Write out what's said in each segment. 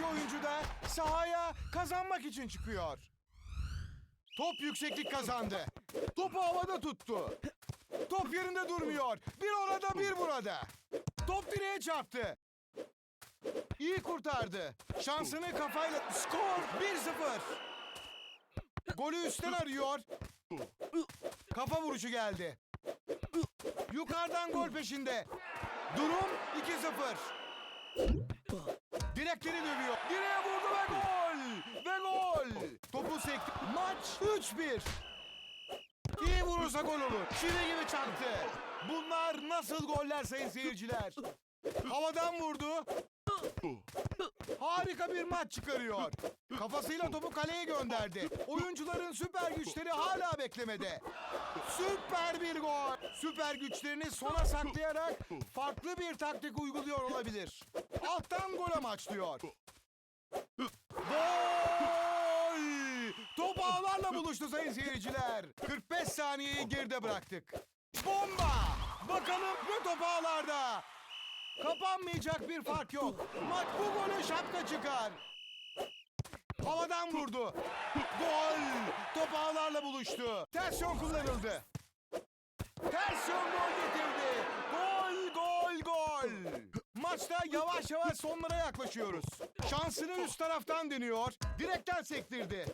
iki oyuncu da sahaya kazanmak için çıkıyor. Top yükseklik kazandı. Topu havada tuttu. Top yerinde durmuyor. Bir orada bir burada. Top direğe çarptı. İyi kurtardı. Şansını kafayla... Skor 1-0. Golü üstten arıyor. Kafa vuruşu geldi. Yukarıdan gol peşinde. Durum 2-0. Direkleri dövüyor. Direğe vurdu ve gol! Ve gol! Topu sekti. Maç 3-1. İyi vurursa gol olur. Çivi gibi çarptı. Bunlar nasıl goller sayın seyirciler? Havadan vurdu. Harika bir maç çıkarıyor. Kafasıyla topu kaleye gönderdi. Oyuncuların süper güçleri hala beklemede. Süper bir gol. Süper güçlerini sona saklayarak farklı bir taktik uyguluyor olabilir. Alttan gol amaçlıyor. Gol! Top ağlarla buluştu sayın seyirciler. 45 saniyeyi geride bıraktık. Bomba! Bakalım bu top ağlarda. Kapanmayacak bir fark yok. Maç bu gole şapka çıkar. Havadan vurdu. Gol! Top ağlarla buluştu. Ters yön kullanıldı. Ters yön gol getirdi. Gol, gol, gol. Maçta yavaş yavaş sonlara yaklaşıyoruz. Şansını üst taraftan deniyor. Direkten sektirdi.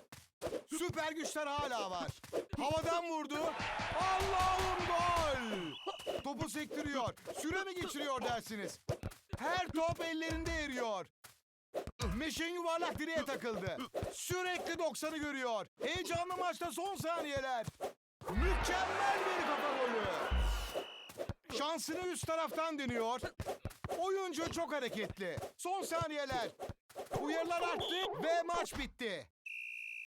Süper güçler hala var. Havadan vurdu. Allah'ım! Topu sektiriyor. Süre mi geçiriyor dersiniz? Her top ellerinde eriyor. Meşin yuvarlak direğe takıldı. Sürekli 90'ı görüyor. Heyecanlı maçta son saniyeler. Mükemmel bir kafa golü. Şansını üst taraftan deniyor. Oyuncu çok hareketli. Son saniyeler. Uyarılar arttı ve maç bitti.